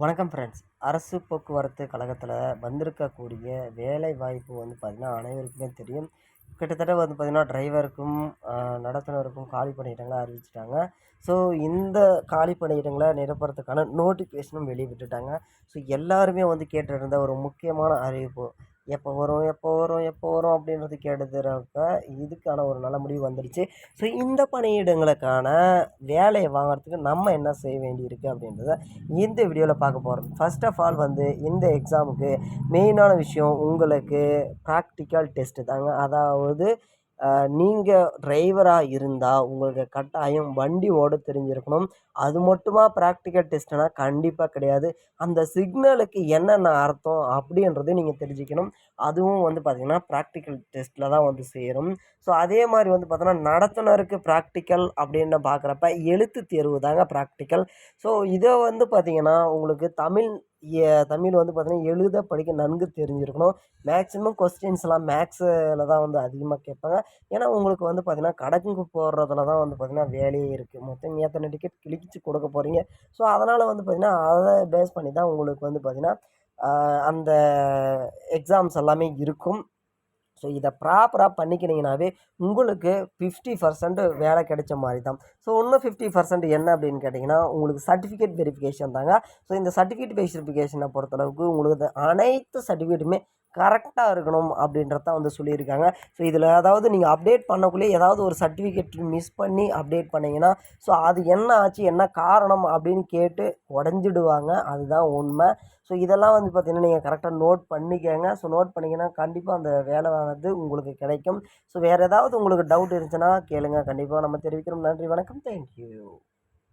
வணக்கம் ஃப்ரெண்ட்ஸ் அரசு போக்குவரத்து கழகத்தில் வந்திருக்கக்கூடிய வேலை வாய்ப்பு வந்து பார்த்திங்கன்னா அனைவருக்குமே தெரியும். கிட்டத்தட்ட வந்து பார்த்திங்கன்னா டிரைவருக்கும் நடத்துனருக்கும் காலி பணியிடங்களை அறிவிச்சிட்டாங்க. ஸோ இந்த காலி பணியிடங்களை நிரப்புறதுக்கான நோட்டிஃபிகேஷனும் வெளியிட்டுட்டாங்க. ஸோ எல்லாருமே வந்து கேட்டிருந்த ஒரு முக்கியமான அறிவிப்பு எப்போ வரும் எப்போ வரும் எப்போ வரும் அப்படின்றது கேட்டதுறப்ப இதுக்கான ஒரு நல்ல முடிவு வந்துடுச்சு. ஸோ இந்த பணியிடங்களுக்கான வேலையை வாங்குறதுக்கு நம்ம என்ன செய்ய வேண்டியிருக்கு அப்படின்றத இந்த வீடியோவில் பார்க்க போகிறோம் ஃபர்ஸ்ட் ஆஃப் ஆல் வந்து இந்த எக்ஸாமுக்கு மெயினான விஷயம் உங்களுக்கு ப்ராக்டிக்கல் டெஸ்ட்டு தாங்க. அதாவது நீங்கள் டிரைவராக இருந்தால் உங்களுக்கு கட்டாயம் வண்டி ஓட தெரிஞ்சிருக்கணும். அது மட்டுமா ப்ராக்டிக்கல் டெஸ்ட்னா கண்டிப்பாக கிடையாது. அந்த சிக்னலுக்கு என்னென்ன அர்த்தம் அப்படின்றதையும் நீங்கள் தெரிஞ்சுக்கணும். அதுவும் வந்து பார்த்திங்கன்னா ப்ராக்டிக்கல் டெஸ்ட்டில் தான் வந்து சேரும். ஸோ அதே மாதிரி வந்து பார்த்தோன்னா நடத்துனருக்கு ப்ராக்டிக்கல் அப்படின்னு பார்க்குறப்ப எழுத்து தேர்வு தாங்க ப்ராக்டிக்கல் ஸோ இதை வந்து பார்த்திங்கன்னா உங்களுக்கு தமிழ் தமிழ் வந்து பார்த்திங்கன்னா எழுத படிக்க நன்கு தெரிஞ்சிருக்கணும். மேக்ஸிமம் கொஸ்டின்ஸ்லாம் மேக்ஸில் தான் வந்து அதிகமாக கேட்பாங்க. ஏன்னா உங்களுக்கு வந்து பார்த்திங்கன்னா கணக்கு போடுறதுல தான் வந்து பார்த்திங்கன்னா வேலையே இருக்குது மொத்தம் எத்தனை டிக்கெட் கிழிச்சு கொடுக்க போகிறீங்க ஸோ அதனால் வந்து பார்த்திங்கன்னா அதை பேஸ் பண்ணி தான் உங்களுக்கு வந்து பார்த்திங்கன்னா அந்த எக்ஸாம்ஸ் எல்லாமே இருக்கும். ஸோ இதை ப்ராப்பராக பண்ணிக்கினீங்கனாவே உங்களுக்கு ஃபிஃப்டி பர்சன்ட் வேலை கிடைச்ச மாதிரி தான் ஸோ இன்னும் ஃபிஃப்டி பர்சன்ட் என்ன அப்படின்னு கேட்டிங்கன்னா உங்களுக்கு சர்டிஃபிகேட் வெரிஃபிகேஷன் தாங்க. ஸோ இந்த சர்டிஃபிகேட் வெரிஃபிகேஷனை பொறுத்தளவுக்கு உங்களுக்கு அனைத்து சர்டிஃபிகேட்டுமே கரெக்டாக இருக்கணும் அப்படின்றத வந்து சொல்லியிருக்காங்க. ஸோ இதில் அதாவது நீங்கள் அப்டேட் பண்ணக்குள்ளே ஏதாவது ஒரு சர்டிஃபிகேட் மிஸ் பண்ணி அப்டேட் பண்ணிங்கன்னா ஸோ அது என்ன ஆச்சு என்ன காரணம் அப்படின்னு கேட்டு உடஞ்சிடுவாங்க. அதுதான் உண்மை. ஸோ இதெல்லாம் வந்து பார்த்திங்கன்னா நீங்கள் கரெக்டாக நோட் பண்ணிக்கோங்க. ஸோ நோட் பண்ணிங்கன்னா கண்டிப்பாக அந்த வேலையானது உங்களுக்கு கிடைக்கும். ஸோ வேறு ஏதாவது உங்களுக்கு டவுட் இருந்துச்சுன்னா கேளுங்க. கண்டிப்பாக நம்ம தெரிவிக்கிறோம். நன்றி வணக்கம். தேங்க்யூ